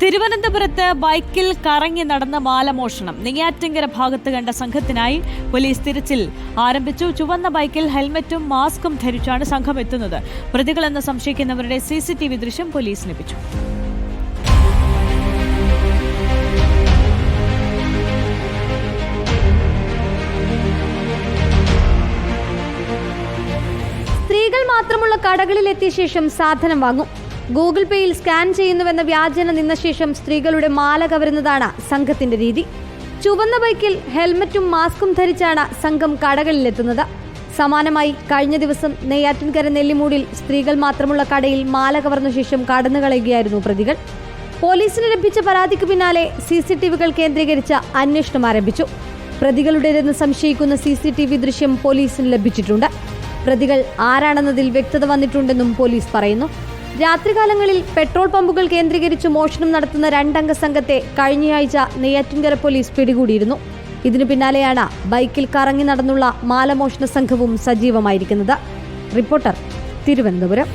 തിരുവനന്തപുരത്ത് ബൈക്കിൽ കറങ്ങി നടന്ന മാലമോഷണം നെയ്യാറ്റിങ്കര ഭാഗത്ത് കണ്ട സംഘത്തിനായി പോലീസ് തിരച്ചിൽ ആരംഭിച്ചു. ചുവന്ന ബൈക്കിൽ ഹെൽമറ്റും മാസ്കും ധരിച്ചാണ് സംഘം എത്തുന്നത്. പ്രതികളെന്ന് സംശയിക്കുന്നവരുടെ സി സി ടി വി ദൃശ്യം പോലീസ് ലഭിച്ചു. സ്ത്രീകൾ മാത്രമുള്ള കടകളിൽ എത്തിയ ശേഷം സാധനം വാങ്ങും. ഗൂഗിൾ പേയിൽ സ്കാൻ ചെയ്യുന്നുവെന്ന വ്യാജന നിന്ന ശേഷം സ്ത്രീകളുടെ മാല കവരുന്നതാണ് സംഘത്തിന്റെ രീതി. ചുവന്ന ബൈക്കിൽ ഹെൽമറ്റും മാസ്കും ധരിച്ചാണ് സംഘം കടകളിലെത്തുന്നത്. സമാനമായി കഴിഞ്ഞ ദിവസം നെയ്യാറ്റിൻകര നെല്ലിമൂടിൽ സ്ത്രീകൾ മാത്രമുള്ള കടയിൽ മാല കവർന്ന ശേഷം കടന്നു കളയുകയായിരുന്നു പ്രതികൾ. പോലീസിന് ലഭിച്ച പരാതിക്ക് പിന്നാലെ സി സി ടി വികൾ കേന്ദ്രീകരിച്ച് അന്വേഷണം ആരംഭിച്ചു. പ്രതികളുടേതെന്ന് സംശയിക്കുന്ന സി സി ടി വി ദൃശ്യം പോലീസിന് ലഭിച്ചിട്ടുണ്ട്. പ്രതികൾ ആരാണെന്നതിൽ വ്യക്തത വന്നിട്ടുണ്ടെന്നും പോലീസ് പറയുന്നു. രാത്രികാലങ്ങളിൽ പെട്രോൾ പമ്പുകൾ കേന്ദ്രീകരിച്ച് മോഷണം നടത്തുന്ന രണ്ടംഗ സംഘത്തെ കഴിഞ്ഞയാഴ്ച നെയ്യാറ്റിൻകര പോലീസ് പിടികൂടിയിരുന്നു. ഇതിനു പിന്നാലെയാണ് ബൈക്കിൽ കറങ്ങി നടന്നുള്ള മാലമോഷണ സംഘവും സജീവമായിരിക്കുന്നത്. റിപ്പോർട്ടർ തിരുവനന്തപുരം.